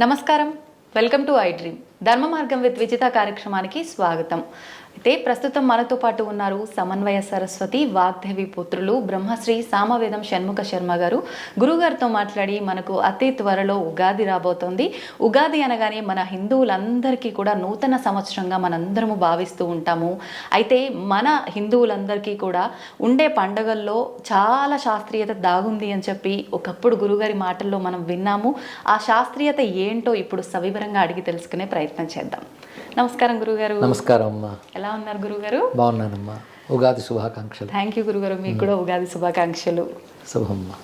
నమస్కారం. Welcome to I dream. Dharma Margam with Vijitha కార్యక్రమానికి స్వాగతం. అయితే ప్రస్తుతం మనతో పాటు ఉన్నారు సమన్వయ సరస్వతి వాగ్దేవి పుత్రులు బ్రహ్మశ్రీ సామవేదం షణ్ముఖ శర్మ గారు. గురుగారితో మాట్లాడి మనకు అతి త్వరలో ఉగాది రాబోతోంది. ఉగాది అనగానే మన హిందువులందరికీ కూడా నూతన సంవత్సరంగా మనందరము భావిస్తూ ఉంటాము. అయితే మన హిందువులందరికీ కూడా ఉండే పండగల్లో చాలా శాస్త్రీయత దాగుంది అని చెప్పి ఒకప్పుడు గురుగారి మాటల్లో మనం విన్నాము. ఆ శాస్త్రీయత ఏంటో ఇప్పుడు సవివరంగా అడిగి తెలుసుకునే ప్రయత్నం చేద్దాం. నమస్కారం గురుగారు. నమస్కారం అమ్మా. ఎలా ఉన్నారు గురుగారు? బాగున్నానమ్మా. ఉగాది శుభాకాంక్షలు. థ్యాంక్ యూ గురుగారు మీకు కూడా ఉగాది శుభాకాంక్షలు. శుభమ్మా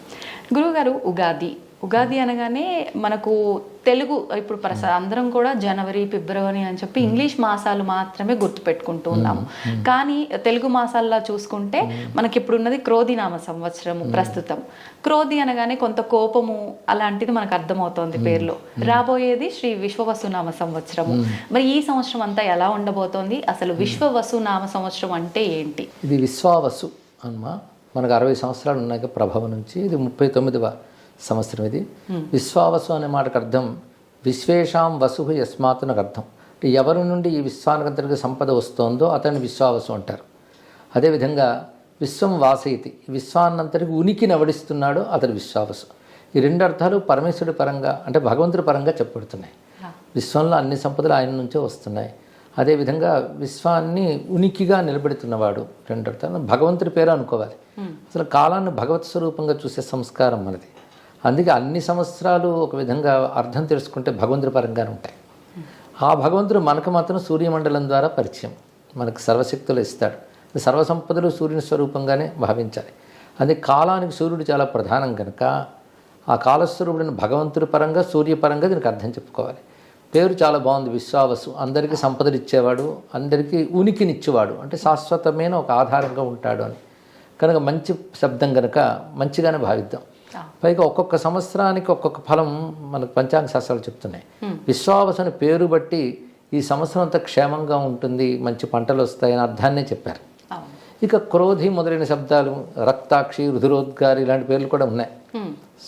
గురుగారు ఉగాది ఉగాది అనగానే మనకు తెలుగు ఇప్పుడు అందరం కూడా జనవరి ఫిబ్రవరి అని చెప్పి ఇంగ్లీష్ మాసాలు మాత్రమే గుర్తుపెట్టుకుంటూ ఉన్నాము. కానీ తెలుగు మాసాల్లో చూసుకుంటే మనకి ఇప్పుడు ఉన్నది క్రోధినామ సంవత్సరము ప్రస్తుతం. క్రోధి అనగానే కొంత కోపము అలాంటిది మనకు అర్థమవుతోంది పేర్లో. రాబోయేది శ్రీ విశ్వవసునామ సంవత్సరము. మరి ఈ సంవత్సరం అంతా ఎలా ఉండబోతోంది? అసలు విశ్వవసునామ సంవత్సరం అంటే ఏంటి? ఇది విశ్వావసు అమ్మా మనకు అరవై సంవత్సరాలు ఉన్నాయి ప్రభావం నుంచి. ఇది ముప్పై తొమ్మిదవ సంవత్సరం ఇది. విశ్వావసు అనే మాటకు అర్థం విశ్వేషాం వసు యస్మాత్ నాకు అర్థం. అంటే ఎవరి నుండి ఈ విశ్వానికంతటికి సంపద వస్తోందో అతన్ని విశ్వావసు అంటారు. అదేవిధంగా విశ్వం వాసయితి ఈ విశ్వాన్నంతటికి ఉనికిని అవడిస్తున్నాడో అతడు విశ్వావసు. ఈ రెండు అర్థాలు పరమేశ్వరుడి పరంగా అంటే భగవంతుడి పరంగా చెప్పబడుతున్నాయి. విశ్వంలో అన్ని సంపదలు ఆయన నుంచే వస్తున్నాయి. అదేవిధంగా విశ్వాన్ని ఉనికిగా నిలబెడుతున్నవాడు రెండు అర్థాలు భగవంతుడి పేరు అనుకోవాలి. అసలు కాలాన్ని భగవత్ స్వరూపంగా చూసే సంస్కారం మనది. అందుకే అన్ని సంవత్సరాలు ఒక విధంగా అర్థం తెలుసుకుంటే భగవంతుడి పరంగానే ఉంటాయి. ఆ భగవంతుడు మనకు మాత్రం సూర్యమండలం ద్వారా పరిచయం. మనకు సర్వశక్తులు ఇస్తాడు. సర్వసంపదలు సూర్యుని స్వరూపంగానే భావించాలి. అదే కాలానికి సూర్యుడు చాలా ప్రధానం కనుక ఆ కాలస్వరూపుడిని భగవంతుడి పరంగా సూర్యపరంగా దీనికి అర్థం చెప్పుకోవాలి. పేరు చాలా బాగుంది విశ్వావసు. అందరికీ సంపదలు ఇచ్చేవాడు అందరికీ ఉనికినిచ్చేవాడు. అంటే శాశ్వతమైన ఒక ఆధారంగా ఉంటాడు అని. కనుక మంచి శబ్దం కనుక మంచిగానే భావిద్దాం. పైగా ఒక్కొక్క సంవత్సరానికి ఒక్కొక్క ఫలం మనకు పంచాంగ శాస్త్రాలు చెప్తున్నాయి. విశ్వావసు అనే పేరు బట్టి ఈ సంవత్సరం అంతా క్షేమంగా ఉంటుంది మంచి పంటలు వస్తాయని అర్థాన్నే చెప్పారు. ఇక క్రోధి మొదలైన శబ్దాలు రక్తాక్షి రుధిరోద్గారి ఇలాంటి పేర్లు కూడా ఉన్నాయి.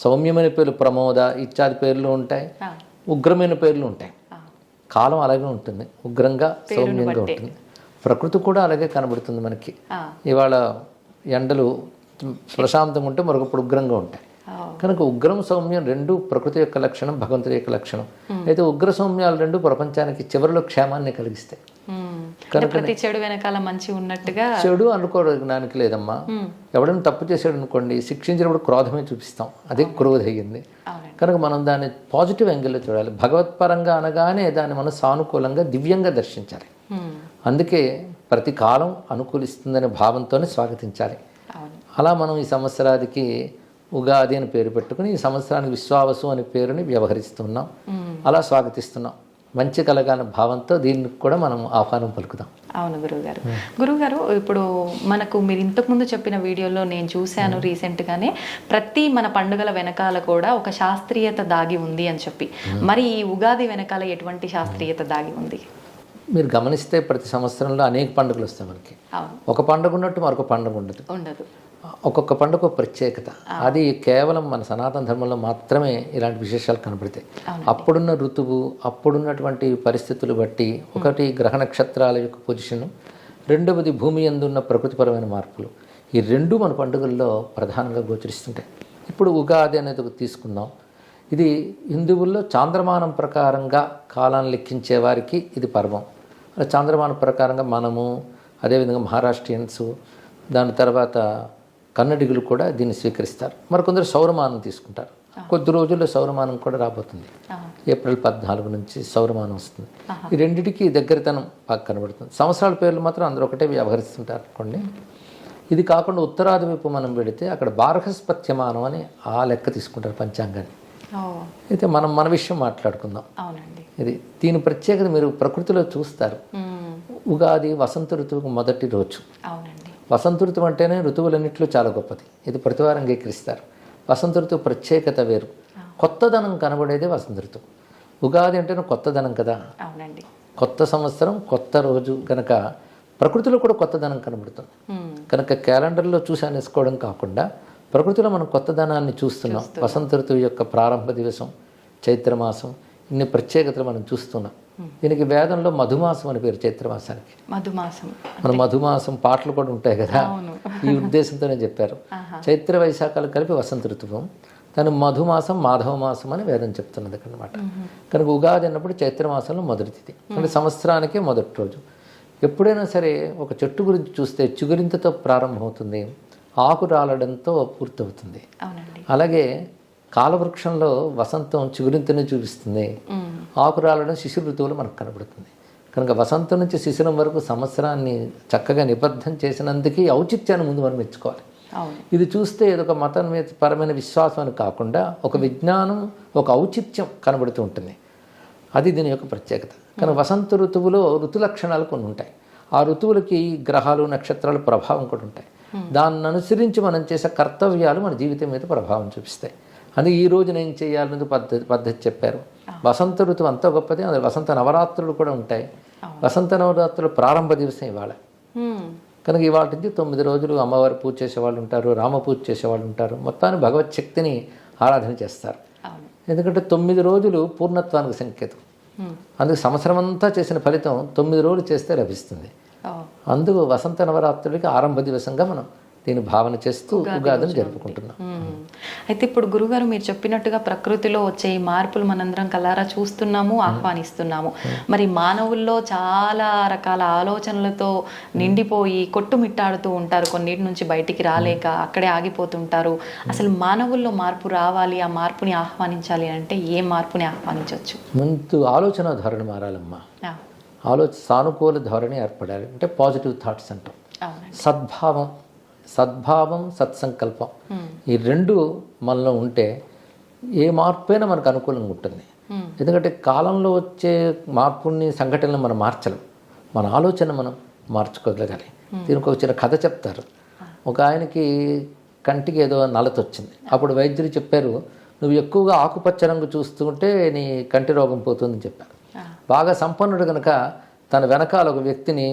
సౌమ్యమైన పేర్లు ప్రమోద ఇత్యాది పేర్లు ఉంటాయి. ఉగ్రమైన పేర్లు ఉంటాయి. కాలం అలాగే ఉంటుంది. ఉగ్రంగా సౌమ్యంగా ఉంటుంది. ప్రకృతి కూడా అలాగే కనబడుతుంది మనకి. ఇవాళ ఎండలు ప్రశాంతంగా ఉంటే మరొకప్పుడు ఉగ్రంగా ఉంటాయి. కనుక ఉగ్రం సౌమ్యం రెండు ప్రకృతి యొక్క లక్షణం భగవంతుడి యొక్క లక్షణం. అయితే ఉగ్ర సౌమ్యాలు రెండు ప్రపంచానికి చివరిలో క్షేమాన్ని కలిగిస్తాయి. ప్రతి చెడు వెనకాల మంచి ఉన్నట్టుగా చెడు అనుకోవడానికి లేదమ్మా. ఎవడైనా తప్పు చేశాడు అనుకోండి శిక్షించినప్పుడు క్రోధమే చూపిస్తాం. అదే క్రోధ అయ్యింది కనుక మనం దాన్ని పాజిటివ్ యాంగిల్లో చూడాలి. భగవత్పరంగా అనగానే దాన్ని మనం సానుకూలంగా దివ్యంగా దర్శించాలి. అందుకే ప్రతి కాలం అనుకూలిస్తుందనే భావంతోనే స్వాగతించాలి. అలా మనం ఈ సంవత్సరానికి ఉగాది అని పేరు పెట్టుకుని ఈ సంవత్సరానికి విశ్వావసు అనే పేరుని వ్యవహరిస్తున్నాం. అలా స్వాగతిస్తున్నాం. మంచి కలగానే భావంతో దీనికి కూడా మనం ఆహ్వానం పలుకుదాం. అవును గురువుగారు. గురువుగారు ఇప్పుడు మనకు మీరు ఇంతకుముందు చెప్పిన వీడియోలో నేను చూశాను రీసెంట్గానే ప్రతి మన పండుగల వెనకాల కూడా ఒక శాస్త్రీయత దాగి ఉంది అని చెప్పి. మరి ఈ ఉగాది వెనకాల ఎటువంటి శాస్త్రీయత దాగి ఉంది? మీరు గమనిస్తే ప్రతి సంవత్సరంలో అనేక పండుగలు వస్తాయి మనకి. ఒక పండుగ ఉన్నట్టు మరొక పండుగ ఉండదు. ఉండదు. ఒక్కొక్క పండుగ ప్రత్యేకత. అది కేవలం మన సనాతన ధర్మంలో మాత్రమే ఇలాంటి విశేషాలు కనబడతాయి అప్పుడున్న ఋతువు అప్పుడున్నటువంటి పరిస్థితులు బట్టి ఒకటి గ్రహ నక్షత్రాల యొక్క పొజిషను రెండవది భూమి అందున్న ప్రకృతిపరమైన మార్పులు. ఈ రెండు మన పండుగల్లో ప్రధానంగా గోచరిస్తుంటాయి. ఇప్పుడు ఉగాది అనేది తీసుకుందాం. ఇది హిందువుల్లో చాంద్రమానం ప్రకారంగా కాలాన్ని లెక్కించే వారికి ఇది పర్వం. చాంద్రమానం ప్రకారంగా మనము అదేవిధంగా మహారాష్ట్రియన్స్ దాని తర్వాత కన్నడిగులు కూడా దీన్ని స్వీకరిస్తారు. మరికొందరు సౌరమానం తీసుకుంటారు. కొద్ది రోజుల్లో సౌరమానం కూడా రాబోతుంది. ఏప్రిల్ పద్నాలుగు నుంచి సౌరమానం వస్తుంది. ఈ రెండిటికి దగ్గరతనం బాగా కనబడుతుంది. సంవత్సరాల పేర్లు మాత్రం అందరూ ఒకటే వ్యవహరిస్తుంటారు అనుకోండి. ఇది కాకుండా ఉత్తరాది వైపు మనం పెడితే అక్కడ బార్హస్పత్యమానం అని ఆ లెక్క తీసుకుంటారు పంచాంగాన్ని. అయితే మనం మన విషయం మాట్లాడుకుందాం. ఇది దీని ప్రత్యేకత మీరు ప్రకృతిలో చూస్తారు. ఉగాది వసంత ఋతువుకు మొదటి రోజు. అవునండి. వసంత ఋతువు అంటేనే ఋతువులన్నింటిలో చాలా గొప్పది. ఇది ప్రతివారం అంగీకరిస్తారు. వసంత ఋతువు ప్రత్యేకత వేరు. కొత్తదనం కనబడేదే వసంత ఋతువు ఉగాది అంటేనే కొత్తదనం కదా? అవునండి. కొత్త సంవత్సరం కొత్త రోజు కనుక ప్రకృతిలో కూడా కొత్తదనం కనబడుతుంది. కనుక క్యాలెండర్లో చూసి అనేసుకోవడం కాకుండా ప్రకృతిలో మనం కొత్తదనాన్ని చూస్తున్నాం. వసంత ఋతువు యొక్క ప్రారంభ దివసం చైత్రమాసం ఇన్ని ప్రత్యేకతలు మనం చూస్తున్నాం. దీనికి వేదంలో మధుమాసం అని పేరు చైత్రమాసానికి. మధుమాసం మన మధుమాసం పాటలు కూడా ఉంటాయి కదా. ఈ ఉద్దేశంతోనే చెప్పారు చైత్ర వైశాఖాలు కలిపి వసంత ఋతువు. దాని మధుమాసం మాధవ మాసం అని వేదం చెప్తున్నది అనమాట కనుక ఉగాది అన్నప్పుడు చైత్ర మాసంలో మొదటి తిథి. అంటే సంవత్సరానికి మొదటి రోజు. ఎప్పుడైనా సరే ఒక చెట్టు గురించి చూస్తే చిగురింతతో ప్రారంభమవుతుంది. ఆకు రాలడంతో పూర్తవుతుంది. అలాగే కాలవృక్షంలో వసంతం చిగురింతని చూపిస్తుంది. మ్మ్. ఆకు రాలడం శిశిర ఋతువులో మనకు కనబడుతుంది. కనుక వసంతం నుంచి శిశిరం వరకు సంవత్సరాన్ని చక్కగా నిబద్ధం చేసినందుకు ఔచిత్యాన్ని ముందు మనం మెచ్చుకోవాలి. ఇది చూస్తే ఇదొక మతం మీద పరమైన విశ్వాసం అని కాకుండా ఒక విజ్ఞానం ఒక ఔచిత్యం కనబడుతూ ఉంటుంది. అది దీని యొక్క ప్రత్యేకత. కానీ వసంత ఋతువులో ఋతు లక్షణాలు కొన్ని ఉంటాయి. ఆ ఋతువులకి గ్రహాలు నక్షత్రాలు ప్రభావం కూడా ఉంటాయి. దాన్ని అనుసరించి మనం చేసే కర్తవ్యాలు మన జీవితం మీద ప్రభావం చూపిస్తాయి. అది ఈ రోజున ఏం చేయాలనేది పద్ధతి పద్ధతి చెప్పారు. వసంత ఋతువు అంత గొప్పది అందులో వసంత నవరాత్రులు కూడా ఉంటాయి. వసంత నవరాత్రులు ప్రారంభ దివసం ఇవాళ. కనుక ఇవాళ నుంచి తొమ్మిది రోజులు అమ్మవారి పూజ చేసేవాళ్ళు ఉంటారు రామ పూజ చేసేవాళ్ళు ఉంటారు. మొత్తాన్ని భగవత్ శక్తిని ఆరాధన చేస్తారు. ఎందుకంటే తొమ్మిది రోజులు పూర్ణత్వానికి సంకేతం. అందుకు సంవత్సరం అంతా చేసిన ఫలితం తొమ్మిది రోజులు చేస్తే లభిస్తుంది. అందుకు వసంత నవరాత్రులకి ఆరంభ దివసంగా మనం దీన్ని భావన చేస్తూ ఉగాదిని జరుపుకుంటున్నాం. అయితే ఇప్పుడు గురుగారు మీరు చెప్పినట్టుగా ప్రకృతిలో వచ్చే ఈ మార్పులు మనందరం కలారా చూస్తున్నాము ఆహ్వానిస్తున్నాము. మరి మానవుల్లో చాలా రకాల ఆలోచనలతో నిండిపోయి కొట్టుమిట్టాడుతూ ఉంటారు. కొన్నిటి నుంచి బయటికి రాలేక అక్కడే ఆగిపోతుంటారు. అసలు మానవుల్లో మార్పు రావాలి ఆ మార్పుని ఆహ్వానించాలి అంటే ఏ మార్పుని ఆహ్వానించవచ్చు? ముందు ఆలోచన ధోరణి మారాలమ్మా. ఆలోచన సానుకూల ధోరణి ఏర్పడాలి. అంటే పాజిటివ్ థాట్స్ అంటాం. సద్భావం సద్భావం సత్సంకల్పం. ఈ రెండు మనలో ఉంటే ఏ మార్పైనా మనకు అనుకూలంగా ఉంటుంది. ఎందుకంటే కాలంలో వచ్చే మార్పుని సంఘటనలు మనం మార్చలేం. మన ఆలోచన మనం మార్చుకోగలగాలి. దీనికి ఒక చిన్న కథ చెప్తారు. ఒక ఆయనకి కంటికి ఏదో నలత వచ్చింది అప్పుడు వైద్యులు చెప్పారు నువ్వు ఎక్కువగా ఆకుపచ్చ రంగు చూస్తుంటే నీ కంటి రోగం పోతుందని చెప్పారు. బాగా సంపన్నుడు కనుక తన వెనకాల ఒక వ్యక్తిని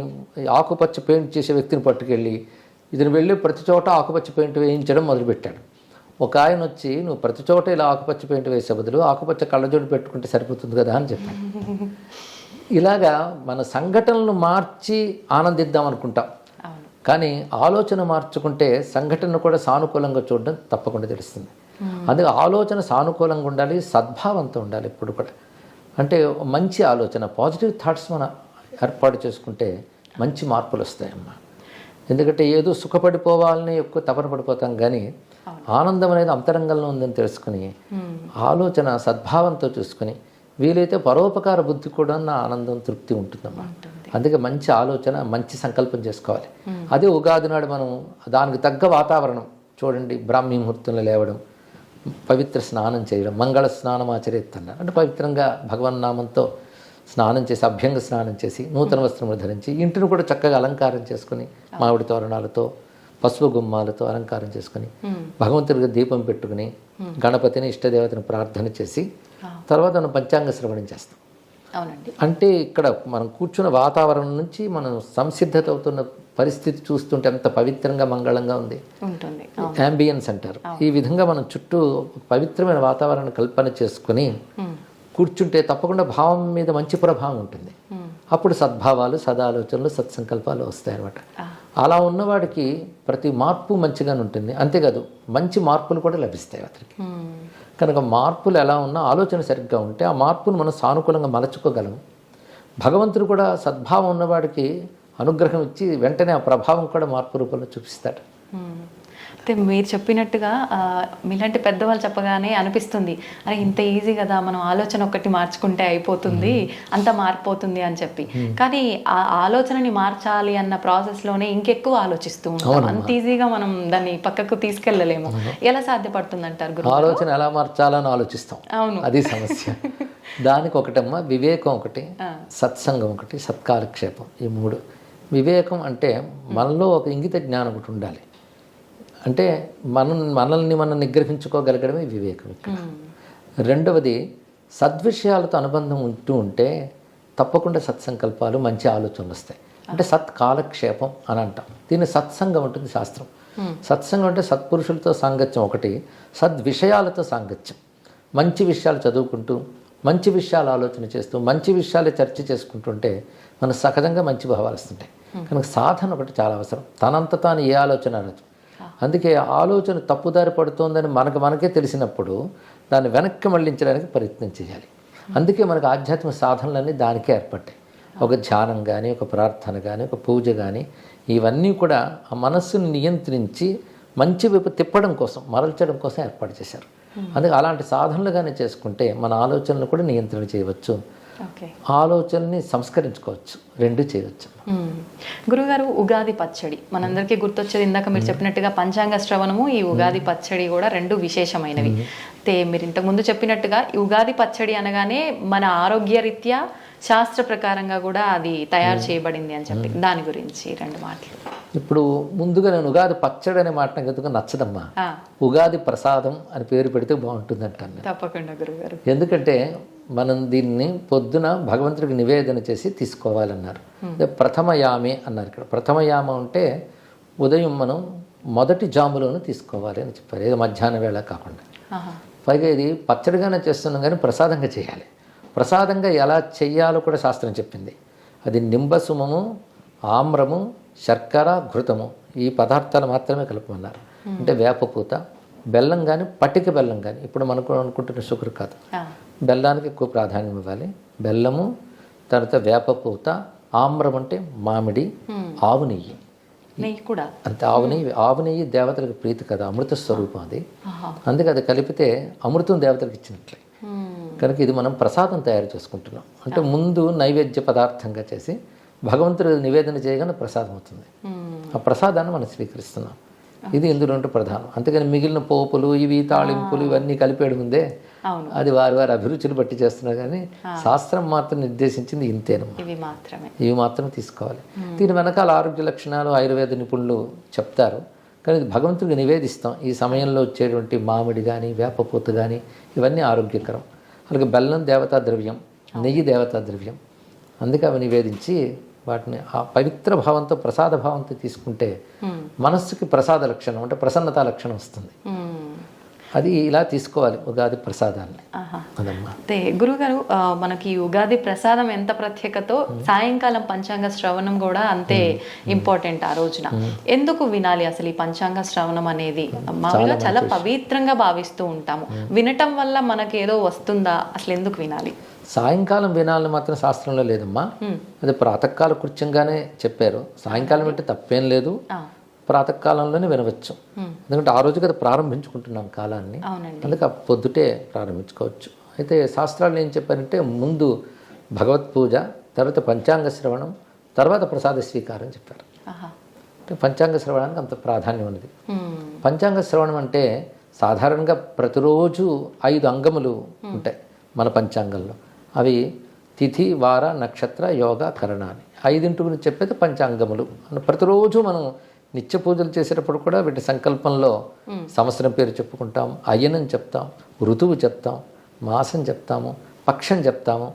ఆకుపచ్చ పెయింట్ చేసే వ్యక్తిని పట్టుకెళ్ళి ఇతను వెళ్ళి ప్రతి చోట ఆకుపచ్చ పెయింట్ వేయించడం మొదలుపెట్టాడు. ఒక ఆయన వచ్చి నువ్వు ప్రతి చోట ఇలా ఆకుపచ్చ పెయింట్ వేసే బదులు ఆకుపచ్చ కళ్ళజోడు పెట్టుకుంటే సరిపోతుంది కదా అని చెప్పాడు. ఇలాగా మన సంఘటనలు మార్చి ఆనందిద్దాం అనుకుంటాం. కానీ ఆలోచన మార్చుకుంటే సంఘటన కూడా సానుకూలంగా చూడడం తప్పకుండా తెలుస్తుంది. అందుకే ఆలోచన సానుకూలంగా ఉండాలి సద్భావంతో ఉండాలి ఎప్పుడు కూడా. అంటే మంచి ఆలోచన పాజిటివ్ థాట్స్ మనం ఏర్పాటు చేసుకుంటే మంచి మార్పులు వస్తాయమ్మా. ఎందుకంటే ఏదో సుఖపడిపోవాలని ఎక్కువ తపన పడిపోతాం కానీ ఆనందం అనేది అంతరంగంలో ఉందని తెలుసుకుని. ఆలోచన సద్భావంతో చూసుకుని వీలైతే పరోపకార బుద్ధి కూడా నా ఆనందం తృప్తి ఉంటుందమ్మా. అందుకే మంచి ఆలోచన మంచి సంకల్పం చేసుకోవాలి. అదే ఉగాది నాడు మనం దానికి తగ్గ వాతావరణం చూడండి బ్రాహ్మీ ముహూర్తంలో లేవడం పవిత్ర స్నానం చేయడం మంగళ స్నానం ఆచరిస్తున్నారు అంటే పవిత్రంగా భగవన్నామంతో స్నానం చేసి అభ్యంగ స్నానం చేసి నూతన వస్త్రములు ధరించి ఇంటిని కూడా చక్కగా అలంకారం చేసుకుని మామిడి తోరణాలతో పసుపు గుమ్మాలతో అలంకారం చేసుకుని. భగవంతుడికి దీపం పెట్టుకుని గణపతిని ఇష్టదేవతను ప్రార్థన చేసి తర్వాత మనం పంచాంగ శ్రవణం చేస్తాం. అవునండి. అంటే ఇక్కడ మనం కూర్చున్న వాతావరణం నుంచి మనం సంసిద్ధత అవుతున్న పరిస్థితి చూస్తుంటే ఎంత పవిత్రంగా మంగళంగా ఉంది. ఉంటుంది. యాంబియన్స్ అంటారు. ఈ విధంగా మనం చుట్టూ పవిత్రమైన వాతావరణం కల్పన చేసుకుని. కూర్చుంటే తప్పకుండా భావం మీద మంచి ప్రభావం ఉంటుంది. అప్పుడు సద్భావాలు సదాలోచనలు సత్సంకల్పాలు వస్తాయన్నమాట. అలా ఉన్నవాడికి ప్రతి మార్పు మంచిగానే ఉంటుంది అంతేకాదు మంచి మార్పులు కూడా లభిస్తాయి అతనికి. కనుక మార్పులు ఎలా ఉన్నా ఆలోచన సరిగ్గా ఉంటే ఆ మార్పును మనం సానుకూలంగా మలచుకోగలం భగవంతుడు కూడా సద్భావం ఉన్నవాడికి అనుగ్రహం ఇచ్చి వెంటనే ఆ ప్రభావం కూడా మార్పు రూపంలో చూపిస్తాడు. అయితే మీరు చెప్పినట్టుగా మీలాంటి పెద్దవాళ్ళు చెప్పగానే అనిపిస్తుంది. అరే ఇంత ఈజీ కదా మనం ఆలోచన ఒకటి మార్చుకుంటే అయిపోతుంది అంత మారిపోతుంది అని చెప్పి. కానీ ఆ ఆలోచనని మార్చాలి అన్న ప్రాసెస్లోనే ఇంకెక్కువ ఆలోచిస్తూ ఉంటాం. అంత ఈజీగా మనం దాన్ని పక్కకు తీసుకెళ్ళలేము. ఎలా సాధ్యపడుతుంది అంటారు ఆలోచన ఎలా మార్చాలని ఆలోచిస్తాం. అవును. అది సమస్య. దానికి ఒకటమ్మా వివేకం ఒకటి. సత్సంగం ఒకటి సత్కాలక్షేపం. ఈ మూడు. వివేకం అంటే మనలో ఒక ఇంగిత జ్ఞానం ఒకటి ఉండాలి. అంటే మనం మనల్ని మనం నిగ్రహించుకోగలగడమే వివేకం ఇక్కడ. రెండవది సద్విషయాలతో అనుబంధం ఉంటూ ఉంటే తప్పకుండా సత్సంకల్పాలు మంచి ఆలోచనలు వస్తాయి. అంటే సత్ కాలక్షేపం అని అంటాం. దీన్ని సత్సంగం ఉంటుంది శాస్త్రం. సత్సంగం అంటే సత్పురుషులతో సాంగత్యం ఒకటి సద్విషయాలతో సాంగత్యం. మంచి విషయాలు చదువుకుంటూ మంచి విషయాలు ఆలోచన చేస్తూ మంచి విషయాలు చర్చ చేసుకుంటుంటే మన సహజంగా మంచి భావాలు వస్తుంటాయి. కనుక సాధన ఒకటి చాలా అవసరం. తనంత తాను ఏ ఆలోచన అనదు అందుకే ఆలోచన తప్పుదారి పడుతోందని మనకు మనకే తెలిసినప్పుడు దాన్ని వెనక్కి మళ్ళించడానికి ప్రయత్నం చేయాలి. అందుకే మనకు ఆధ్యాత్మిక సాధనలన్నీ దానికే ఏర్పడ్డాయి. ఒక ధ్యానం కానీ ఒక ప్రార్థన కానీ ఒక పూజ కానీ ఇవన్నీ కూడా ఆ మనస్సుని నియంత్రించి మంచి వైపు తిప్పడం కోసం మరల్చడం కోసం ఏర్పాటు చేశారు. అందుకే అలాంటి సాధనలు కానీ చేసుకుంటే మన ఆలోచనలు కూడా నియంత్రణ చేయవచ్చు. ఆలోచనని సంస్కరించుకోవచ్చు రెండు చేయవచ్చు మ్మ్. గురుగారు ఉగాది పచ్చడి. మనందరికీ గుర్తొచ్చేది ఇందాక మీరు చెప్పినట్టుగా పంచాంగ శ్రవణము ఈ ఉగాది పచ్చడి కూడా రెండు విశేషమైనవి. అయితే మీరు ఇంతకుముందు చెప్పినట్టుగా ఈ ఉగాది పచ్చడి అనగానే మన ఆరోగ్యరీత్యా శాస్త్ర ప్రకారంగా కూడా అది తయారు చేయబడింది అని చెప్పి. దాని గురించి రెండు మాటలు. ఇప్పుడు ముందుగా నేను ఉగాది పచ్చడి అనే మాట ఎందుకు నచ్చదమ్మా? ఉగాది ప్రసాదం అని పేరు పెడితే బాగుంటుంది అంటాను. తప్పకుండా గురుగారు ఎందుకంటే మనం దీన్ని పొద్దున భగవంతుడికి నివేదన చేసి తీసుకోవాలన్నారు. అదే ప్రథమయామి అన్నారు ఇక్కడ. ప్రథమయామ అంటే ఉదయం మనం మొదటి జాములోను తీసుకోవాలి అని చెప్పారు. ఏదో మధ్యాహ్న వేళ కాకుండా. పైగా ఇది పచ్చడిగానే చేస్తున్నాం కానీ ప్రసాదంగా చేయాలి. ప్రసాదంగా ఎలా చెయ్యాలో కూడా శాస్త్రం చెప్పింది. అది నింబసుమము ఆమ్రము శర్కర ఘృతము ఈ పదార్థాలు మాత్రమే కలుపమన్నారు అంటే వేపపూత బెల్లం కానీ పట్టిక బెల్లం కానీ ఇప్పుడు మనకు అనుకుంటున్న షుగర్ కాదు. బెల్లానికి ఎక్కువ ప్రాధాన్యం ఇవ్వాలి. బెల్లము తర్వాత వేపపూత ఆమ్రం అంటే మామిడి ఆవు నెయ్యి. కూడా. అంతే ఆవు నెయ్యి ఆవు నెయ్యి దేవతలకు ప్రీతి కదా అమృత స్వరూపం అది. అందుకే అది కలిపితే అమృతం దేవతలకు ఇచ్చినట్లే. కనుక ఇది మనం ప్రసాదం తయారు చేసుకుంటున్నాం. అంటే ముందు నైవేద్య పదార్థంగా చేసి భగవంతుడు నివేదన చేయగానే ప్రసాదం అవుతుంది. ఆ ప్రసాదాన్ని మనం స్వీకరిస్తున్నాం. ఇది ఇందులో ప్రధానం. అంతేగాని మిగిలిన పోపులు ఇవి తాళింపులు ఇవన్నీ కలిపేయడం ఉందే అది వారి వారి అభిరుచులు బట్టి చేస్తున్నారు కానీ శాస్త్రం మాత్రం నిర్దేశించింది ఇంతేనమ్మా. ఇవి మాత్రమే. ఇవి మాత్రం తీసుకోవాలి. దీని వెనకాల ఆరోగ్య లక్షణాలు ఆయుర్వేద నిపుణులు చెప్తారు. కానీ భగవంతుడికి నివేదిస్తాం. ఈ సమయంలో వచ్చేటువంటి మామిడి కానీ వేపపూత కానీ ఇవన్నీ ఆరోగ్యకరం. అలాగే బెల్లం దేవతా ద్రవ్యం నెయ్యి దేవతా ద్రవ్యం. అందుకే అవి నివేదించి వాటిని ఆ పవిత్ర భావంతో ప్రసాద భావంతో తీసుకుంటే. మనస్సుకి ప్రసాద లక్షణం అంటే ప్రసన్నత లక్షణం వస్తుంది. అది ఇలా తీసుకోవాలి ఉగాది ప్రసాదాన్ని. అయితే గురుగారు మనకి ఉగాది ప్రసాదం ఎంత ప్రత్యేకతో సాయంకాలం పంచాంగ శ్రవణం కూడా అంతే ఇంపార్టెంట్ ఆ రోజున. ఎందుకు వినాలి అసలు ఈ పంచాంగ శ్రవణం అనేది? మామూలుగా చాలా పవిత్రంగా భావిస్తూ ఉంటాము. వినటం వల్ల మనకి ఏదో వస్తుందా? అసలు ఎందుకు వినాలి? సాయంకాలం వినాలని మాత్రం శాస్త్రంలో లేదమ్మా. అది ప్రాతకాల కృత్యంగానే చెప్పారు. సాయంకాలం అంటే తప్పేం లేదు. ప్రాతకాలంలోనే వినవచ్చు. ఎందుకంటే ఆ రోజు కదా ప్రారంభించుకుంటున్నాం కాలాన్ని. అందుకే పొద్దుటే ప్రారంభించుకోవచ్చు. అయితే శాస్త్రాలు ఏం చెప్పారంటే ముందు భగవత్ పూజ తర్వాత పంచాంగ శ్రవణం తర్వాత ప్రసాద స్వీకారం చెప్పారు. అంటే పంచాంగ శ్రవణానికి అంత ప్రాధాన్యం ఉన్నది. పంచాంగ శ్రవణం అంటే సాధారణంగా ప్రతిరోజు ఐదు అంగములు ఉంటాయి మన పంచాంగంలో. అవి తిథి వార నక్షత్ర యోగ కరణ అని. ఐదింటి గురించి చెప్పేది పంచాంగములు. ప్రతిరోజు మనం నిత్య పూజలు చేసేటప్పుడు కూడా వీటి సంకల్పంలో సంవత్సరం పేరు చెప్పుకుంటాం అయ్యనం చెప్తాం ఋతువు చెప్తాం మాసం చెప్తాము పక్షం చెప్తాము.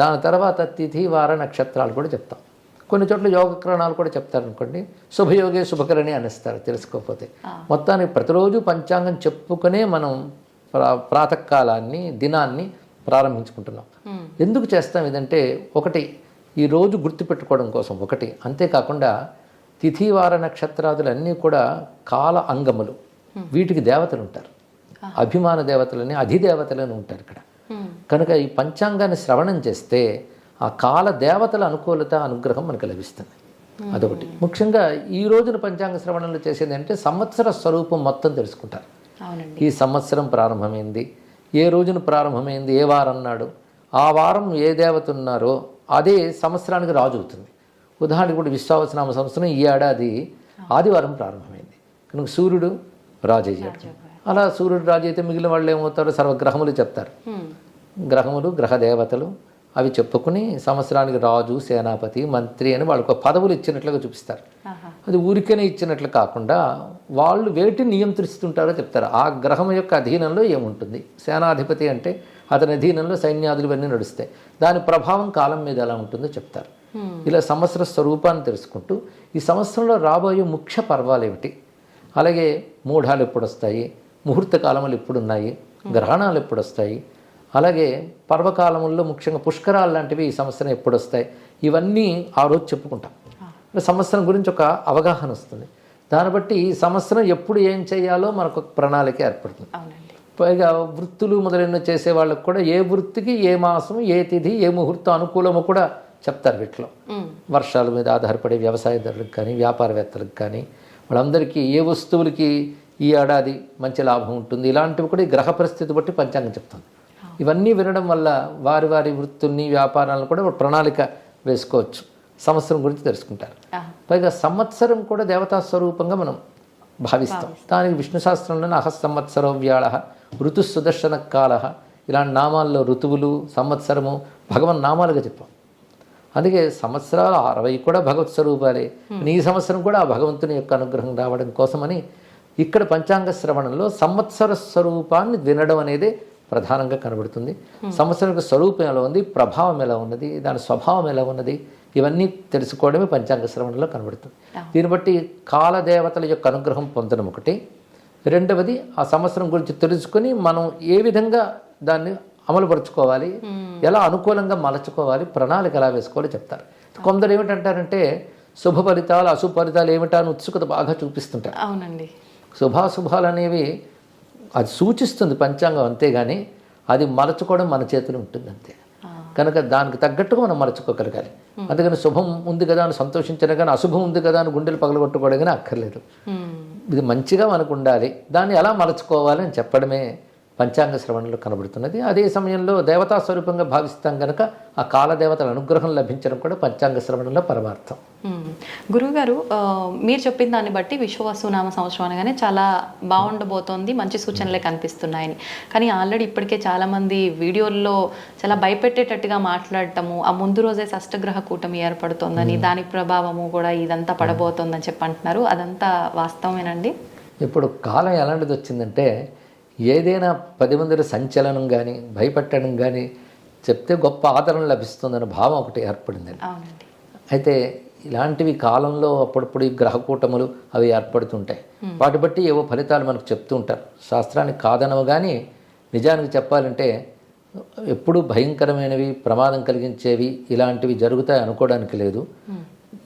దాని తర్వాత తిథి వార నక్షత్రాలు కూడా చెప్తాం. కొన్ని చోట్ల యోగకరణాలు కూడా చెప్తారనుకోండి శుభయోగే శుభకరణి అనిస్తారు తెలుసుకోకపోతే. మొత్తానికి ప్రతిరోజు పంచాంగం చెప్పుకునే మనం ప్రా ప్రాతకాలాన్ని దినాన్ని ప్రారంభించుకుంటున్నాం. ఎందుకు చేస్తాం ఇదంటే ఒకటి ఈ రోజు గుర్తుపెట్టుకోవడం కోసం ఒకటి. అంతేకాకుండా తిథి వార నక్షత్రాదులు అన్నీ కూడా కాల అంగములు. వీటికి దేవతలు ఉంటారు. అభిమాన దేవతలని అధిదేవతలని ఉంటారు ఇక్కడ. కనుక ఈ పంచాంగాన్ని శ్రవణం చేస్తే ఆ కాల దేవతల అనుకూలత అనుగ్రహం మనకు లభిస్తుంది. అదొకటి. ముఖ్యంగా ఈ రోజున పంచాంగ శ్రవణంలో చేసేది అంటే సంవత్సర స్వరూపం మొత్తం తెలుసుకుంటారు. ఈ సంవత్సరం ప్రారంభమైంది. ఏ రోజున ప్రారంభమైంది? ఏ వారం నాడు ఆ వారం ఏ దేవత ఉన్నారో అదే సంవత్సరానికి రాజు అవుతుంది ఉదాహరణకు ఇప్పుడు విశ్వావసనామ సంవత్సరం ఈ ఏడాది ఆదివారం ప్రారంభమైంది. కనుక సూర్యుడు రాజు అయ్యాడు అలా సూర్యుడు రాజు అయితే మిగిలిన వాళ్ళు ఏమవుతారో సర్వగ్రహములు చెప్తారు. గ్రహములు గ్రహ దేవతలు అవి చెప్పుకుని సంవత్సరానికి రాజు సేనాపతి మంత్రి అని వాళ్ళకు పదవులు ఇచ్చినట్లుగా చూపిస్తారు. అది ఊరికేనే ఇచ్చినట్లు కాకుండా వాళ్ళు వేటిని నియంత్రిస్తుంటారో చెప్తారు. ఆ గ్రహం యొక్క అధీనంలో ఏముంటుంది? సేనాధిపతి అంటే అతని అధీనంలో సైన్యాదులు ఇవన్నీ నడుస్తాయి. దాని ప్రభావం కాలం మీద ఎలా ఉంటుందో చెప్తారు. ఇలా సంవత్సర స్వరూపాన్ని తెలుసుకుంటూ ఈ సంవత్సరంలో రాబోయే ముఖ్య పర్వాలు ఏమిటి? అలాగే మూఢాలు ఎప్పుడు వస్తాయి ముహూర్త కాలములు ఎప్పుడు ఉన్నాయి గ్రహణాలు ఎప్పుడు వస్తాయి అలాగే పర్వకాలంలో ముఖ్యంగా పుష్కరాలు లాంటివి ఈ సంవత్సరం ఎప్పుడు వస్తాయి ఇవన్నీ ఆ రోజు చెప్పుకుంటాం. సంవత్సరం గురించి ఒక అవగాహన వస్తుంది. దాన్ని బట్టి ఈ సంవత్సరం ఎప్పుడు ఏం చేయాలో మనకు ఒక ప్రణాళిక ఏర్పడుతుంది. పైగా వృత్తులు మొదలైన చేసే వాళ్ళకు కూడా ఏ వృత్తికి ఏ మాసం ఏ తిథి ఏ ముహూర్తం అనుకూలమో కూడా చెప్తారు వీటిలో. వర్షాల మీద ఆధారపడే వ్యవసాయదారులకు కానీ వ్యాపారవేత్తలకు కానీ వాళ్ళందరికీ ఏ వస్తువులకి ఈ ఏడాది మంచి లాభం ఉంటుంది? ఇలాంటివి కూడా ఈ గ్రహ పరిస్థితి బట్టి పంచాంగం చెప్తుంది. ఇవన్నీ వినడం వల్ల వారి వారి వృత్తుల్ని వ్యాపారాలను కూడా ఒక ప్రణాళిక వేసుకోవచ్చు. సంవత్సరం గురించి తెలుసుకుంటారు. పైగా సంవత్సరం కూడా దేవతా స్వరూపంగా మనం భావిస్తాం. దానికి విష్ణు శాస్త్రంలోనే అహ సంవత్సరో వ్యాళ ఋతు సుదర్శన కాల ఇలాంటి నామాల్లో ఋతువులు సంవత్సరము భగవన్ నామాలుగా చెప్పాం. అందుకే సంవత్సరాలు అరవై కూడా భగవత్ స్వరూపాలే. ఈ సంవత్సరం కూడా ఆ భగవంతుని యొక్క అనుగ్రహం రావడం కోసమని ఇక్కడ పంచాంగ శ్రవణంలో సంవత్సర స్వరూపాన్ని వినడం అనేది ప్రధానంగా కనబడుతుంది. సంవత్సరం యొక్క స్వరూపం ఎలా ఉంది? ప్రభావం ఎలా ఉన్నది? దాని స్వభావం ఎలా ఉన్నది? ఇవన్నీ తెలుసుకోవడమే పంచాంగ శ్రవణంలో కనబడుతుంది. దీన్ని బట్టి కాలదేవతల యొక్క అనుగ్రహం పొందడం ఒకటి. రెండవది ఆ సంవత్సరం గురించి తెలుసుకొని మనం ఏ విధంగా దాన్ని అమలుపరుచుకోవాలి? ఎలా అనుకూలంగా మలచుకోవాలి? ప్రణాళిక ఎలా వేసుకోవాలో చెప్తారు. కొందరు ఏమిటంటారంటే శుభ ఫలితాలు అశుభ ఫలితాలు ఏమిటా అని ఉత్సుకత బాగా చూపిస్తుంటారు. అవునండి. శుభాశుభాలు అనేవి అది సూచిస్తుంది పంచాంగం అంతేగాని అది మలచుకోవడం మన చేతిలో ఉంటుంది అంతే. కనుక దానికి తగ్గట్టుగా మనం మలచుకోగలగాలి అందుకని శుభం ఉంది కదా అని సంతోషించడం కానీ అశుభం ఉంది కదా అని గుండెలు పగలగొట్టుకోవడం కానీ అక్కర్లేదు. ఇది మంచిగా మనకు ఉండాలి. దాన్ని ఎలా మలచుకోవాలి అని చెప్పడమే పంచాంగ శ్రవణంలో కనబడుతున్నది. అదే సమయంలో దేవతా స్వరూపంగా భావిస్తాం కనుక ఆ కాలదేవతల అనుగ్రహం లభించడం కూడా పంచాంగ శ్రవణంలో పరమార్థం. గురువుగారు మీరు చెప్పిన దాన్ని బట్టి విశ్వవసునామ సంవత్సరం అనగానే చాలా బాగుండబోతోంది మంచి సూచనలే కనిపిస్తున్నాయని. కానీ ఆల్రెడీ ఇప్పటికే చాలా మంది వీడియోల్లో చాలా భయపెట్టేటట్టుగా మాట్లాడటము ఆ ముందు రోజే షష్టగ్రహ కూటమి ఏర్పడుతోందని దాని ప్రభావము కూడా ఇదంతా పడబోతోందని చెప్పి అంటున్నారు అదంతా వాస్తవమేనండి? ఇప్పుడు కాలం ఎలాంటిది వచ్చిందంటే ఏదైనా పది మందిలో సంచలనం కానీ భయపెట్టడం కానీ చెప్తే గొప్ప ఆదరణ లభిస్తుందన్న భావం ఒకటి ఏర్పడిందండి. అయితే ఇలాంటివి కాలంలో అప్పుడప్పుడు ఈ గ్రహకూటములు అవి ఏర్పడుతుంటాయి. వాటి బట్టి ఏవో ఫలితాలు మనకు చెప్తూ ఉంటారు. శాస్త్రానికి కాదనవు కానీ నిజానికి చెప్పాలంటే ఎప్పుడు భయంకరమైనవి ప్రమాదం కలిగించేవి ఇలాంటివి జరుగుతాయి అనుకోవడానికి లేదు.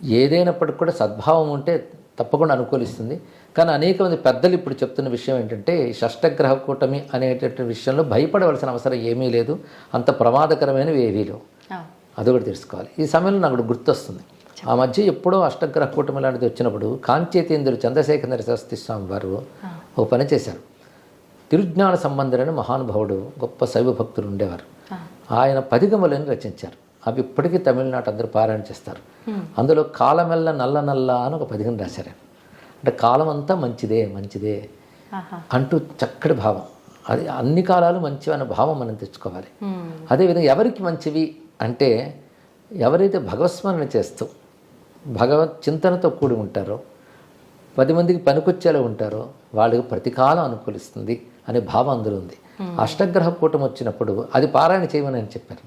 ఏదైనప్పటికి కూడా సద్భావం ఉంటే తప్పకుండా అనుకూలిస్తుంది. కానీ అనేక మంది పెద్దలు ఇప్పుడు చెప్తున్న విషయం ఏంటంటే ఈ షష్టగ్రహ కూటమి అనేటటువంటి విషయంలో భయపడవలసిన అవసరం ఏమీ లేదు. అంత ప్రమాదకరమైనవి ఏవీ లేవు. ఆ, అదొకటి తెలుసుకోవాలి. ఈ సమయంలో నాకు గుర్తొస్తుంది. ఆ మధ్య ఎప్పుడో అష్టగ్రహ కూటమి లాంటిది వచ్చినప్పుడు కాంచేతేంద్రుడు చంద్రశేఖర శాస్త్రి స్వామి వారు ఒక పని చేశారు. తిరుజ్ఞాన సంబంధులైన మహానుభావుడు గొప్ప శైవ భక్తులు ఉండేవారు. ఆయన పదిగములను రచించారు. అవి ఇప్పటికీ తమిళనాడు అందరూ పారాయణ చేస్తారు. అందులో కాలమెల్ల నల్ల నల్ల అని ఒక పదిగం రాశారు. అంటే కాలం అంతా మంచిదే మంచిదే. అంటూ చక్కటి భావం. అది అన్ని కాలాలు మంచివి అనే భావం మనం తెచ్చుకోవాలి. అదేవిధంగా ఎవరికి మంచివి అంటే ఎవరైతే భగవత్స్మరణ చేస్తూ భగవత్ చింతనతో కూడి ఉంటారో పది మందికి పనికొచ్చేలా ఉంటారో వాళ్ళకి ప్రతికాలం అనుకూలిస్తుంది అనే భావం అందులో ఉంది. అష్టగ్రహ కూటం వచ్చినప్పుడు అది పారాయణ చేయమని అని చెప్పారు.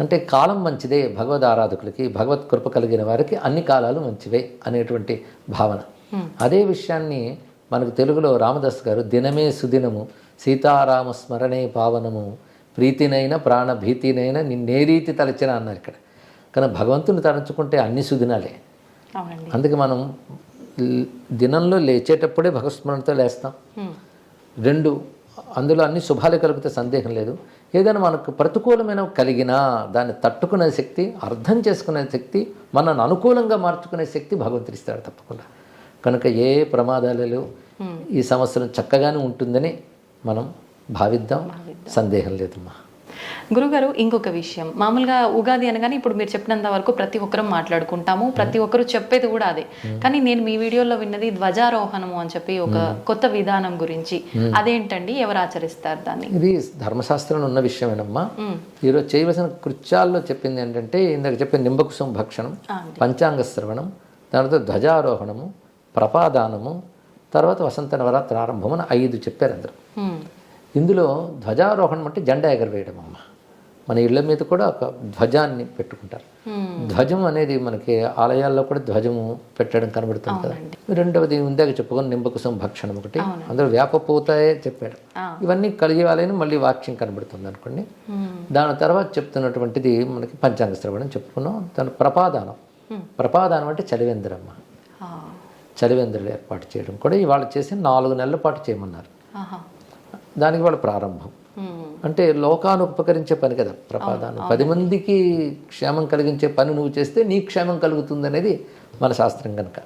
అంటే కాలం మంచిదే భగవద్ ఆరాధకులకి భగవత్ కృప కలిగిన వారికి అన్ని కాలాలు మంచివే అనేటువంటి భావన. అదే విషయాన్ని మనకు తెలుగులో రామదాస్ గారు దినమే సుదినము సీతారామ స్మరణే పావనము ప్రీతినైన ప్రాణ భీతినైన నిన్నే రీతి తలచిన అన్నారు ఇక్కడ. కానీ భగవంతుని తలంచుకుంటే అన్ని సుదినాలే. అందుకే మనం దినంలో లేచేటప్పుడే భగవత్స్మరణతో లేస్తాం. రెండు అందులో అన్ని శుభాలు కలిగితే సందేహం లేదు. ఏదైనా మనకు ప్రతికూలమైన కలిగినా దాన్ని తట్టుకునే శక్తి అర్థం చేసుకునే శక్తి మనల్ని అనుకూలంగా మార్చుకునే శక్తి భగవంతుడు ఇస్తాడు తప్పకుండా. కనుక ఏ ప్రమాదాలు ఈ సంవత్సరం చక్కగానే ఉంటుందని మనం భావిద్దాం. సందేహం లేదమ్మా. గురుగారు ఇంకొక విషయం. మామూలుగా ఉగాది అనగానే ఇప్పుడు మీరు చెప్పినంత వరకు ప్రతి ఒక్కరం మాట్లాడుకుంటాము. ప్రతి ఒక్కరు చెప్పేది కూడా అదే. కానీ నేను మీ వీడియోలో విన్నది ధ్వజారోహణము అని చెప్పి ఒక కొత్త విధానం గురించి. అదేంటండి? ఎవరు ఆచరిస్తారు దాన్ని? ఇది ధర్మశాస్త్రంలో ఉన్న విషయమేనమ్మా. మ్మ్. ఈరోజు చేయవలసిన కృత్యాల్లో చెప్పింది ఏంటంటే ఇందాక చెప్పిన నింబకుశం భక్షణం పంచాంగ శ్రవణం తర్వాత ధ్వజారోహణము ప్రపాదానము తర్వాత వసంత నవరాత్రి ఆరంభం అని ఐదు చెప్పారు అందరూ ఇందులో ధ్వజారోహణం అంటే జెండా ఎగరవేయడం అమ్మ. మన ఇళ్ళ మీద కూడా ఒక ధ్వజాన్ని పెట్టుకుంటారు. ధ్వజం అనేది మనకి ఆలయాల్లో కూడా ధ్వజము పెట్టడం కనబడుతుంది కదా. రెండవది ఇందాక చెప్పుకొని నింబకుసం భక్షణం ఒకటి. అందులో వేపపోతాయే చెప్పాడు. ఇవన్నీ కలియాలని మళ్ళీ వాక్యం కనబడుతుంది అనుకోండి. దాని తర్వాత చెప్తున్నటువంటిది మనకి పంచాంగ శ్రవణం చెప్పుకున్నాం. దాని ప్రపాదానం. ప్రపాదానం అంటే చలివేంద్రమ్మ చలివేంద్రులు ఏర్పాటు చేయడం కూడా ఇవాళ చేసి నాలుగు నెలల పాటు చేయమన్నారు. దానికి వాళ్ళ ప్రారంభం. అంటే లోకాను ఉపకరించే పని కదా ప్రపాదానం పది మందికి క్షేమం కలిగించే పని నువ్వు చేస్తే నీ క్షేమం కలుగుతుంది అనేది మన శాస్త్రం కనుక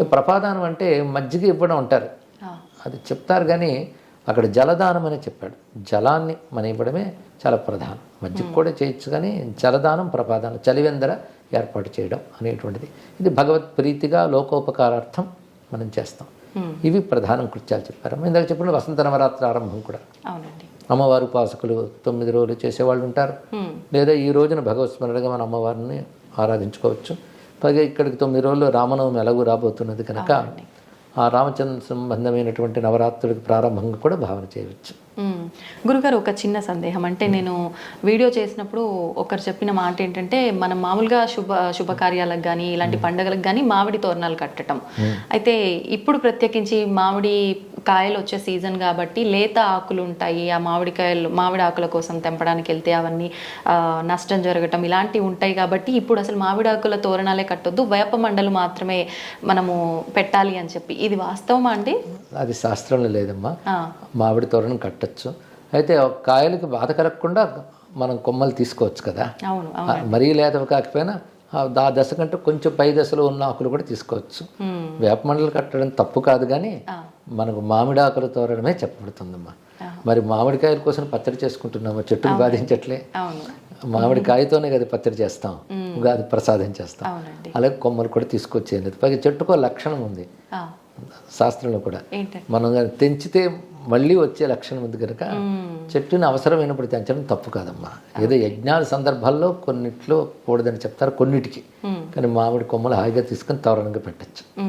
ప్రపాదానం అంటే మజ్జిగ ఇవ్వడం అంటారు. అది చెప్తారు కానీ అక్కడ జలదానం అని చెప్పాడు. జలాన్ని మన ఇవ్వడమే చాలా ప్రధానం. మజ్జిగ కూడా చేయొచ్చు కానీ జలదానం ప్రపాదానం చలివెందర ఏర్పాటు చేయడం అనేటువంటిది. ఇది భగవత్ ప్రీతిగా లోకోపకారార్థం మనం చేస్తాం. ఇవి ప్రధానం కృత్యాలు చెప్పారు. ఇందాక చెప్పిన వసంత నవరాత్రి ఆరంభం కూడా. అమ్మవారు ఉపాసకులు తొమ్మిది రోజులు చేసేవాళ్ళు ఉంటారు. లేదా ఈ రోజున భగవత్ స్మరణగా మన అమ్మవారిని ఆరాధించుకోవచ్చు. పైగా ఇక్కడికి తొమ్మిది రోజులు రామనవమి ఎలాగూ రాబోతున్నది కనుక ఆ రామచంద్ర సంబంధమైనటువంటి నవరాత్రులకు ప్రారంభంగా కూడా భావన చేయవచ్చు. గురుగారు ఒక చిన్న సందేహం. అంటే నేను వీడియో చేసినప్పుడు ఒకరు చెప్పిన మాట ఏంటంటే మనం మామూలుగా శుభ శుభకార్యాలకు కానీ ఇలాంటి పండుగలకు కానీ మామిడి తోరణాలు కట్టడం అయితే ఇప్పుడు ప్రత్యేకించి మామిడి కాయలు వచ్చే సీజన్ కాబట్టి లేత ఆకులు ఉంటాయి ఆ మామిడికాయలు మామిడి ఆకుల కోసం తెంపడానికి వెళ్తే అవన్నీ నష్టం జరగటం ఇలాంటివి ఉంటాయి కాబట్టి ఇప్పుడు అసలు మామిడి ఆకుల తోరణాలే కట్టొద్దు. వేప మండలు మాత్రమే మనము పెట్టాలి అని చెప్పి. ఇది వాస్తవమా అండి? అది శాస్త్రంలో లేదమ్మా. మామిడి తోరణం కట్టచ్చు. అయితే కాయలకి బాధ కలగకుండా మనం కొమ్మలు తీసుకోవచ్చు కదా? మరీ లేతవి కాకపోయినా ఆ దశ కంటే కొంచెం పై దశలో ఉన్న ఆకులు కూడా తీసుకోవచ్చు. వేపమండలు కట్టడం తప్పు కాదు కానీ మనకు మామిడి ఆకులు తోరడమే చెప్పబడుతుందమ్మా. మరి మామిడికాయల కోసం పచ్చడి చేసుకుంటున్నాము? చెట్టుకు బాధించట్లే. మామిడికాయతోనే కదా పచ్చడి చేస్తాం. ఉగాది ప్రసాదం చేస్తాం. అలాగే కొమ్మలు కూడా తీసుకొచ్చేది పైగా చెట్టుకో లక్షణం ఉంది. శాస్త్రంలో కూడా. మనం తెంచితే మళ్ళీ వచ్చే లక్షణం ఉంది కనుక చెట్టుని అవసరమైనప్పుడు తెంచడం తప్పు కాదమ్మా. ఏదో యజ్ఞాల సందర్భాల్లో కొన్నిట్లో కూడదని చెప్తారు కొన్నిటికి. కానీ మామిడి కొమ్మలు హాయిగా తీసుకొని తోరణంగా పెట్టచ్చు.